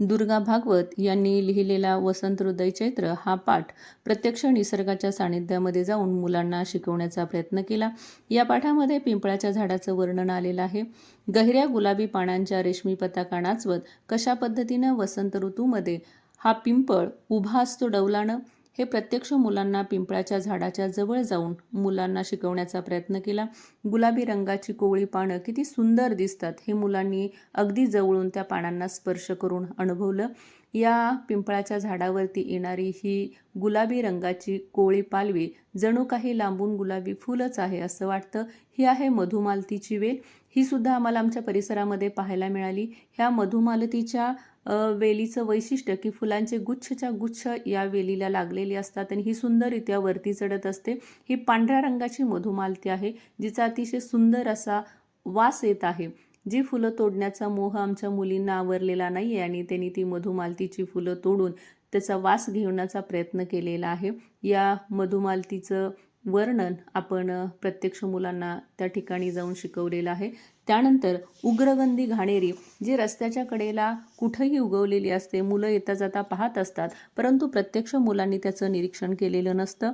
दुर्गा भागवत यांनी लिहिलेला वसंत हृदय चैत्र हा पाठ प्रत्यक्ष निसर्गाच्या सानिध्यामध्ये जाऊन मुलांना शिकवण्याचा प्रयत्न केला. या पाठामध्ये पिंपळाच्या झाडाचं वर्णन आलेलं आहे. गहिऱ्या गुलाबी पानांच्या रेशमी पताका नाचवत कशा पद्धतीनं वसंत ऋतूमध्ये हा पिंपळ उभा असतो डौलानं? हे प्रत्यक्ष मुलांना पिंपळाच्या झाडाच्या जवळ जाऊन मुलांना शिकवण्याचा प्रयत्न केला. गुलाबी रंगाची कोवळी पानं किती सुंदर दिसतात हे मुलांनी अगदी जवळून त्या पानांना स्पर्श करून अनुभवलं. या पिंपळाच्या झाडावरती येणारी ही गुलाबी रंगाची कोळी पालवी जणू काही लांबून गुलाबी फुलच आहे असं वाटतं. ही आहे मधुमालतीची वेल. ही सुद्धा आम्हाला आमच्या परिसरामध्ये पाहायला मिळाली. ह्या मधुमालतीच्या वेलीचं वैशिष्ट्य की फुलांचे गुच्छच्या गुच्छ या वेलीला लागलेली असतात आणि ही सुंदररित्या वरती चढत असते. ही पांढऱ्या रंगाची मधुमालती आहे जिचा अतिशय सुंदर असा वास येत आहे. जी फुलं तोडण्याचा मोह आमच्या मुलींना आवरलेला नाही आहे आणि त्यांनी ती मधुमालतीची फुलं तोडून त्याचा वास घेण्याचा प्रयत्न केलेला आहे. या मधुमालतीचं वर्णन आपण प्रत्यक्ष मुलांना त्या ठिकाणी जाऊन शिकवलेलं आहे. त्यानंतर उग्रगंधी घाणेरी जी रस्त्याच्या कडेला कुठंही उगवलेली असते मुलं येता जाता पाहत असतात परंतु प्रत्यक्ष मुलांनी त्याचं निरीक्षण केलेलं नसतं.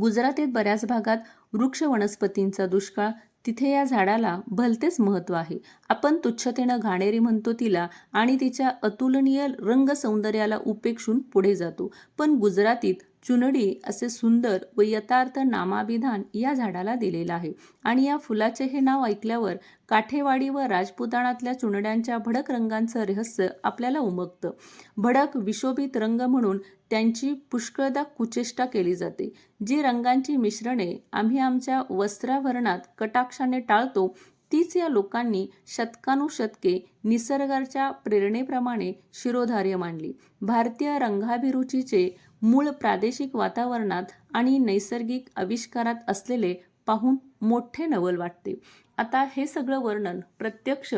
गुजरातेत बऱ्याच भागात वृक्ष वनस्पतींचा दुष्काळ तिथे या झाडाला भलतेच महत्त्व आहे. आपण तुच्छतेनं घाणेरी म्हणतो तिला आणि तिच्या अतुलनीय रंगसौंदर्याला उपेक्षून पुढे जातो. पण गुजरातीत चुनडी असे सुंदर व यथार्थ नामाभिधान या झाडाला दिलेलं आहे. आणि या फुलाचे हे नाव ऐकल्यावर काठेवाडी व राजपुताणातल्या चुनड्यांच्या भडक रंगांचं रहस्य आपल्याला उमगतं. भडक विशोभित रंग म्हणून त्यांची पुष्कळदा कुचेष्टा केली जाते. जी रंगांची मिश्रणे आम्ही आमच्या वस्त्राभरणात कटाक्षाने टाळतो तीच या लोकांनी शतकानुशतके निसर्गाच्या प्रेरणेप्रमाणे शिरोधार्य मानली भारतीय रंगाभिरुचीचे मूळ प्रादेशिक वातावरणात आणि नैसर्गिक आविष्कारात असलेले पाहून मोठे नवल वाटते. आता हे सगळं वर्णन प्रत्यक्ष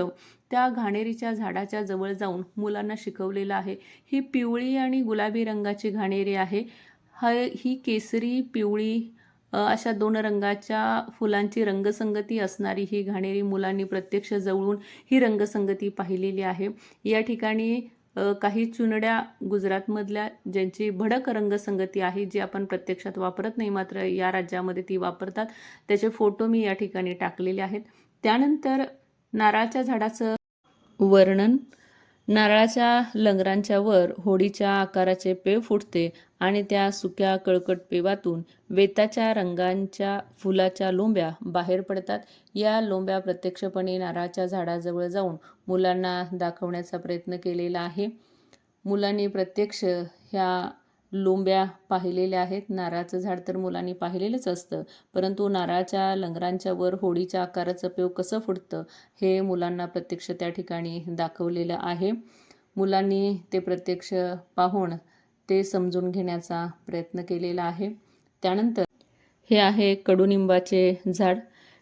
त्या घाणेरीच्या झाडाच्या जवळ जाऊन मुलांना शिकवलेलं आहे. ही पिवळी आणि गुलाबी रंगाची घाणेरी आहे. ह ही केसरी पिवळी अशा दोन रंगाच्या फुलांची रंगसंगती असणारी ही घाणेरी मुलांनी प्रत्यक्ष जवळून ही रंगसंगती पाहिलेली आहे. या ठिकाणी काही चुनड्या गुजरातमधल्या ज्यांची भडक रंगसंगती आहे जी आपण प्रत्यक्षात वापरत नाही मात्र या राज्यामध्ये ती वापरतात त्याचे फोटो मी या ठिकाणी टाकलेले आहेत. त्यानंतर नारळाच्या झाडाचं वर्णन नारळाच्या लंगरांच्या वर होडीच्या आकाराचे पेव फुटते आणि त्या सुक्या कळकट पेवातून वेताच्या रंगांच्या फुलाच्या लोंब्या बाहेर पडतात. या लोंब्या प्रत्यक्षपणे नारळाच्या झाडाजवळ जाऊन मुलांना दाखवण्याचा प्रयत्न केलेला आहे. मुलांनी प्रत्यक्ष ह्या लोंब्या पाहिलेल्या आहेत. नारळाचं झाड तर मुलांनी पाहिलेलंच असतं. परंतु नारळाच्या लंगरांच्या वर होडीच्या आकाराचं पेव कसं फुटतं हे मुलांना प्रत्यक्ष त्या ठिकाणी दाखवलेलं आहे. मुलांनी ते प्रत्यक्ष पाहून ते समजून घेण्याचा प्रयत्न केलेला आहे. त्यानंतर हे आहे कडुनिंबाचे झाड.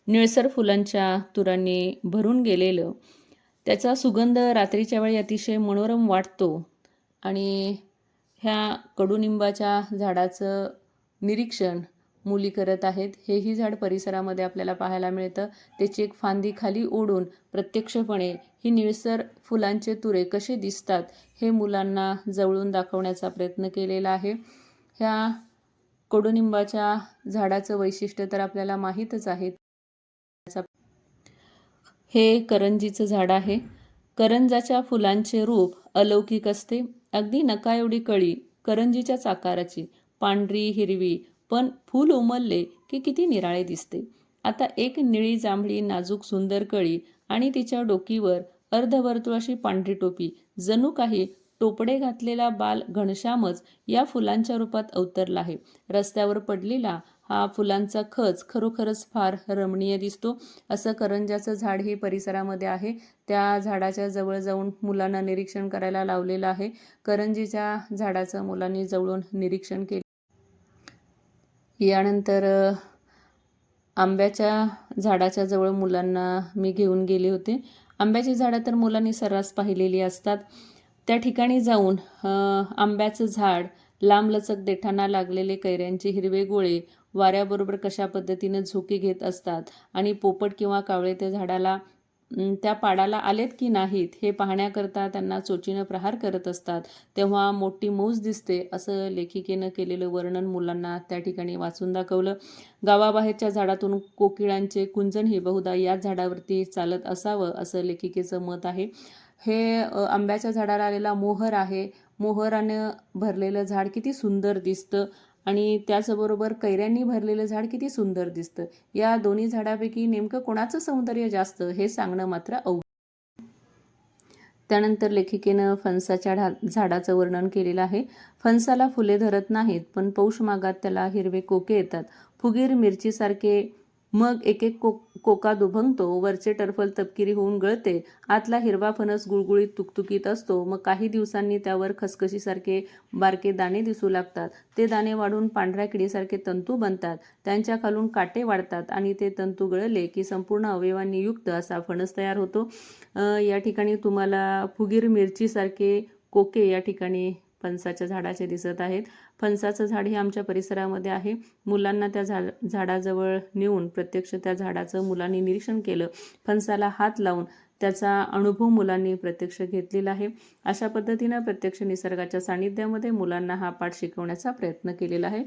निळसर फुलांच्या तुरांनी भरून गेलेलं. त्याचा सुगंध रात्रीच्या वेळी अतिशय मनोरम वाटतो आणि ह्या कडुनिंबाच्या झाडाचं निरीक्षण मुली करत आहेत. हेही झाड परिसरामध्ये आपल्याला पाहायला मिळतं. त्याची एक फांदी खाली ओढून प्रत्यक्षपणे ही निळसर फुलांचे तुरे कसे दिसतात हे मुलांना जवळून दाखवण्याचा प्रयत्न केलेला आहे. ह्या कडुनिंबाच्या झाडाचं वैशिष्ट्य तर आपल्याला माहीतच आहे. हे करंजीचं झाड आहे. करंजाच्या फुलांचे रूप अलौकिक असते. अगदी नका एवढी कळी करंजीच्याच आकाराची पांढरी हिरवी पण फूल उमलले की किती निराळे दिसते. आता एक निळी जांभळी नाजूक सुंदर कळी आणि तिच्या डोकीवर अर्धवर्तुळाशी पांढरी टोपी जणू काही टोपडे घातलेला बाल घनश्यामच या फुलांच्या रूपात अवतरला आहे. रस्त्यावर पडलेला हा फुलांचा खच खरोखरच फार रमणीय दिसतो. असं करंजाचं झाड हे परिसरामध्ये आहे. त्या झाडाच्या जवळ जाऊन मुलांना निरीक्षण करायला लावलेलं आहे. करंजीच्या झाडाचं मुलांनी जवळून निरीक्षण केले. यानंतर आंब्याच्या झाडाच्या जवळ मुलांना मी घेऊन गेले होते. आंब्याची झाडं तर मुलांनी सर्रास पाहिलेली असतात. त्या ठिकाणी जाऊन आंब्याचं झाड लांबलचक देठांना लागलेले कैऱ्यांचे हिरवे गोळे वाऱ्याबरोबर कशा पद्धतीनं झोके घेत असतात आणि पोपट किंवा कावळे त्या झाडाला त्या पाडाला आलेत की नाहीत हे पाहण्याकरता त्यांना चोचीनं प्रहार करत असतात. तेव्हा मोठी मौज दिसते असं लेखिकेनं केलेलं वर्णन मुलांना त्या ठिकाणी वाचून दाखवलं. गावाबाहेरच्या झाडातून कोकिळांचे कुंजनही बहुधा याच झाडावरती चालत असावं असं लेखिकेचं मत आहे. हे आंब्याच्या झाडाला आलेला मोहर आहे. मोहरानं भरलेलं झाड किती सुंदर दिसतं. आणि त्याचबरोबर कैऱ्यांनी भरलेलं झाड किती सुंदर दिसतं. या दोन्ही झाडापैकी नेमकं कोणाचं सौंदर्य जास्त हे सांगणं मात्र अवघड. त्यानंतर लेखिकेनं फणसाच्या ढा झाडाचं वर्णन केलेलं आहे. फणसाला फुले धरत नाहीत पण पौष मागात त्याला हिरवे कोके येतात. फुगीर मिरचीसारखे मग एक एक को कोका दुभंगतो वरचे टरफल तपकिरी होऊन गळते आतला हिरवा फणस गुळगुळीत तुकतुकीत असतो मग काही दिवसांनी त्यावर खसखशीसारखे बारके दाणे दिसू लागतात. ते दाणे वाढून पांढऱ्या किडीसारखे तंतू बनतात. त्यांच्या खालून काटे वाढतात आणि ते तंतू गळले की संपूर्ण अवयवांनी युक्त असा फणस तयार होतो. या ठिकाणी तुम्हाला फुगीर मिरचीसारखे कोके या ठिकाणी फणसाच्या झाडाचे दिसत आहेत. फणसाचं झाड हे आमच्या परिसरामध्ये आहे. मुलांना त्या झाड झाडाजवळ नेऊन प्रत्यक्ष त्या झाडाचं मुलांनी निरीक्षण केलं. फणसाला हात लावून त्याचा अनुभव मुलांनी प्रत्यक्ष घेतलेला आहे. अशा पद्धतीनं प्रत्यक्ष निसर्गाच्या सानिध्यामध्ये मुलांना हा पाठ शिकवण्याचा प्रयत्न केलेला आहे.